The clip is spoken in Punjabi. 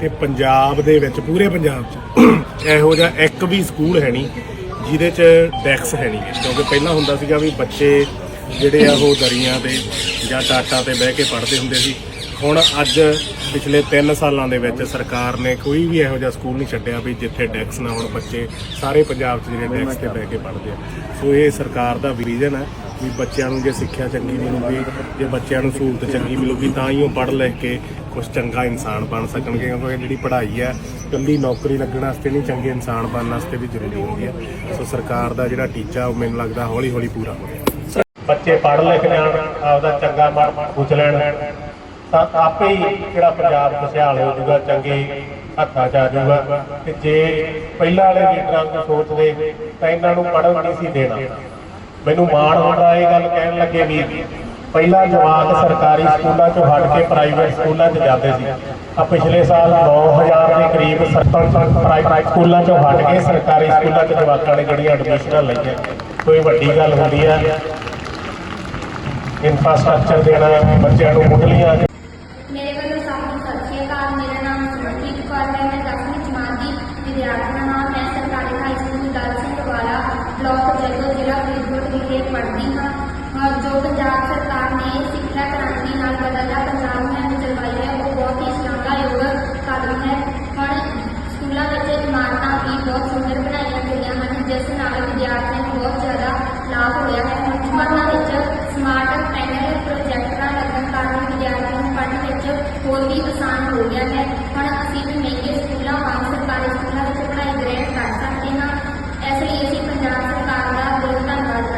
ਕਿ ਪੰਜਾਬ ਦੇ ਵਿੱਚ, ਪੂਰੇ ਪੰਜਾਬ 'ਚ ਇਹੋ ਜਿਹਾ ਇੱਕ ਵੀ ਸਕੂਲ ਹੈ ਨਹੀਂ ਜਿਹਦੇ 'ਚ ਡੈਕਸ ਹੈ ਨਹੀਂ। ਕਿਉਂਕਿ ਪਹਿਲਾਂ ਹੁੰਦਾ ਸੀਗਾ ਵੀ ਬੱਚੇ ਜਿਹੜੇ ਆ ਉਹ ਦਰੀਆਂ ਤੇ ਜਾਂ ਟਾਟਾਂ ਤੇ ਬਹਿ ਕੇ ਪੜ੍ਹਦੇ ਹੁੰਦੇ ਸੀ। ਹੁਣ ਅੱਜ ਪਿਛਲੇ 3 ਸਾਲਾਂ ਦੇ ਵਿੱਚ ਸਰਕਾਰ ਨੇ ਕੋਈ ਵੀ ਇਹੋ ਜਿਹਾ ਸਕੂਲ ਨਹੀਂ ਛੱਡਿਆ ਵੀ ਜਿੱਥੇ ਡੈਕਸ ਨਾ ਹੋਣ, ਬੱਚੇ ਸਾਰੇ ਪੰਜਾਬ 'ਚ ਜਿਹੜੇ ਡੈਕਸ ਤੇ ਬਹਿ ਕੇ ਪੜ੍ਹਦੇ ਆ। ਸੋ ਇਹ ਸਰਕਾਰ ਦਾ ਵਿਜ਼ਨ ਹੈ ਵੀ ਬੱਚਿਆਂ ਨੂੰ ਜੇ ਸਿੱਖਿਆ ਚੰਗੀ ਮਿਲੂਗੀ ਜੇ ਬੱਚਿਆਂ ਨੂੰ ਸਹੂਲਤ ਚੰਗੀ ਮਿਲੂਗੀ, ਤਾਂ ਹੀ ਉਹ ਪੜ੍ਹ ਲਿਖ ਕੇ ਕੁਝ ਚੰਗਾ ਇਨਸਾਨ ਬਣ ਸਕਣਗੇ, ਕਿਉਂਕਿ ਜਿਹੜੀ ਪੜ੍ਹਾਈ ਹੈ, ਇਕੱਲੀ ਨੌਕਰੀ ਲੱਗਣ ਵਾਸਤੇ ਨਹੀਂ, ਚੰਗੇ ਇਨਸਾਨ ਬਣਨ ਵਾਸਤੇ ਵੀ ਜ਼ਰੂਰੀ ਹੁੰਦੀ ਹੈ। ਸੋ ਸਰਕਾਰ ਦਾ ਜਿਹੜਾ ਟੀਚਾ, ਉਹ ਮੈਨੂੰ ਲੱਗਦਾ ਹੌਲੀ ਹੌਲੀ ਪੂਰਾ ਹੋ ਰਿਹਾ ਬੱਚੇ ਪੜ੍ਹ ਲਿਖ ਜਾਣ ਆਪਦਾ ਚੰਗਾ ਮਨ ਪੁੱਛ ਲੈਣ। ਤਾਂ ਆਪੇ ਹੀ ਜਿਹੜਾ ਪੰਜਾਬ ਖੁਸ਼ਹਾਲ ਹੋ ਜਾਊਗਾ, ਚੰਗੇ ਹੱਥਾਂ 'ਚ ਆ ਜਾਊਗਾ। ਤੇ ਜੇ ਪਹਿਲਾਂ ਵਾਲੇ ਲੀਡਰਾਂ ਨੂੰ ਸੋਚਦੇ ਤਾਂ ਇਹਨਾਂ ਨੂੰ ਪੜ੍ਹਨ ਨਹੀਂ ਸੀ ਦੇਣਾ। ਮੈਨੂੰ ਮਾਣ ਹੁੰਦਾ ਇਹ ਗੱਲ ਕਹਿਣ ਲੱਗੇ ਵੀ ਪਹਿਲਾਂ ਜਵਾਕ ਸਰਕਾਰੀ ਸਕੂਲਾਂ 'ਚੋਂ ਹਟ ਕੇ ਪ੍ਰਾਈਵੇਟ ਸਕੂਲਾਂ 'ਚ ਜਾਂਦੇ ਸੀ। ਆ ਪਿਛਲੇ ਸਾਲ 9000 ਦੇ ਕਰੀਬ ਸਰਕਾਰੀ ਪ੍ਰਾਈਵੇਟ ਸਕੂਲਾਂ 'ਚੋਂ ਹਟ ਕੇ ਸਰਕਾਰੀ ਸਕੂਲਾਂ 'ਚ ਜਵਾਕਾਂ ਨੇ ਜਿਹੜੀਆਂ ਐਡਮਿਸ਼ਨਾਂ ਲਈਆਂ। ਕੋਈ ਵੱਡੀ ਗੱਲ ਹੁੰਦੀ ਹੈ ਇਨਫਰਾਸਟ੍ਰਕਚਰ ਦੇਣਾ, ਬੱਚਿਆਂ ਨੂੰ ਮੁੱਢਲੀਆਂ ਮੇਰੇ ਵੱਲੋਂ ਸਭ ਨੂੰ ਸਤਿ ਸ਼੍ਰੀ ਅਕਾਲ, ਮੇਰਾ ਨਾਮ ਸੁਮਨਜੀਤ ਕੌਰ ਹੈ। ਮੈਂ 10ਵੀਂ ਜਮਾਤ ਦੀ ਵਿਦਿਆਰਥਣ ਹਾਂ ਮੈਂ ਸਰਕਾਰੀ ਹਾਈ ਸਕੂਲ ਦਲ ਸਿੰਘ ਵਾਲਾ ਬਲਾਕ ਜੈਤੋ ਵਿਖੇ ਪੜ੍ਹਦੀ ਹਾਂ। ਔਰ ਜੋ ਪੰਜਾਬ ਸਰਕਾਰ ਨੇ ਸਿੱਖਿਆ ਕ੍ਰਾਂਤੀ ਨਾਲ ਬਦਲਦਾ ਪੰਜਾਬ ਮੁਹਿੰਮ ਚਲਵਾਈ ਹੈ, ਉਹ ਬਹੁਤ ਹੀ ਸ਼ਲਾਘਾਯੋਗ ਕਦਮ ਹੈ। ਹੁਣ ਸਕੂਲਾਂ ਵਿੱਚ ਇਮਾਰਤਾਂ ਵੀ ਬਹੁਤ ਸੁੰਦਰ ਬਣਾਈਆਂ ਗਈਆਂ ਹਨ, ਜਿਸ ਨਾਲ ਵਿਦਿਆਰਥੀਆਂ ਨੂੰ ਬਹੁਤ ਜ਼ਿਆਦਾ ਲਾਭ ਹੋਇਆ ਹੈ। ਹੁਣ ਵਿੱਚ ਸਮਾਰਟ ਪੈਨਲ ਪ੍ਰੋਜੈਕਟਰਾਂ ਲੱਗਣ ਕਾਰਨ ਵਿਦਿਆਰਥੀਆਂ ਨੂੰ ਪੜ੍ਹਨ ਵਿੱਚ ਹੋਰ ਵੀ ਆਸਾਨ ਹੋ ਗਿਆ ਹੈ। ਹੁਣ ਅਸੀਂ